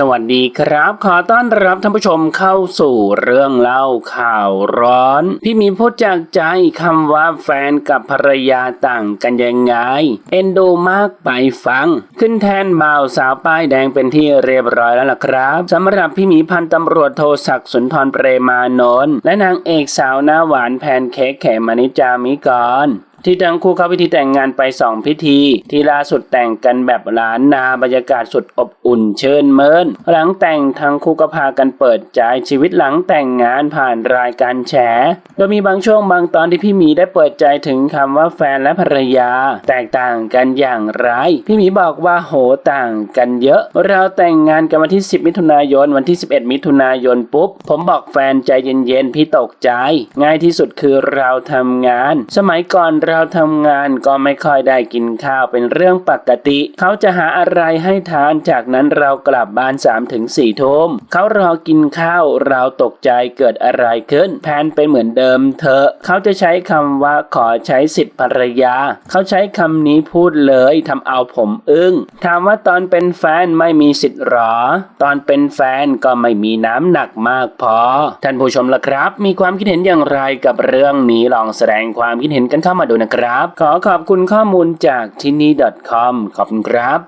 สวัสดีครับ ขอต้อนรับท่านผู้ชมเข้าสู่เรื่องเล่าข่าวร้อน พี่หมีพูดจากใจคำว่าแฟนกับภรรยาต่างกันยังไง เอ็นดูมากไปฟัง ขึ้นแทนบ่าวสาวป้ายแดงเป็นที่เรียบร้อยแล้วล่ะครับสำหรับพี่หมีพันตำรวจโทศักดิ์สุนทรเปรมานนท์และนางเอกสาวหน้าหวานแพนเค้กแขมานิจามิกร ที่ทั้งคู่เข้าพิธีแต่งงานไปสองพิธี ที่ล่าสุดแต่งกันแบบล้านนาบรรยากาศสุดอบอุ่นเชิญเมิน หลังแต่งทั้งคู่ก็พากันเปิดใจชีวิตหลังแต่งงานผ่านรายการแฉ โดยมีบางช่วงบางตอนที่พี่หมีได้เปิดใจถึงคำว่าแฟนและภรรยา แตกต่างกันอย่างไรพี่หมีบอกว่าโหต่างกันเยอะ เราแต่งงานกันวันที่ 10 มิถุนายนวันที่ 11 มิถุนายนปุ๊บ ผมบอกแฟนใจเย็นๆพี่ตกใจ ง่ายที่สุดคือเราทำงาน สมัยก่อนเราทำงานก็ไม่ค่อยได้กินข้าวเป็นเรื่องปกติ เขาจะหาอะไรให้ทานจากนั้นเรากลับบ้าน3ถึง4ทุ่มเขารอกินข้าวเราตกใจเกิดอะไรขึ้น แพนไปเหมือนเดิมเถอเขาจะใช้คำว่าขอใช้สิทธิภรรยา เขาใช้คำนี้พูดเลยทำเอาผมอึ้งถามว่าตอนเป็นแฟนไม่มีสิทธิ์หรอ ตอนเป็นแฟนก็ไม่มีน้ำหนักมากพอ ท่านผู้ชมล่ะครับ มีความคิดเห็นอย่างไรกับเรื่องนี้ลองแสดงความคิดเห็นกันเข้ามาดูนะครับ ขอขอบคุณข้อมูลจากที่นี่ .com ขอบคุณครับ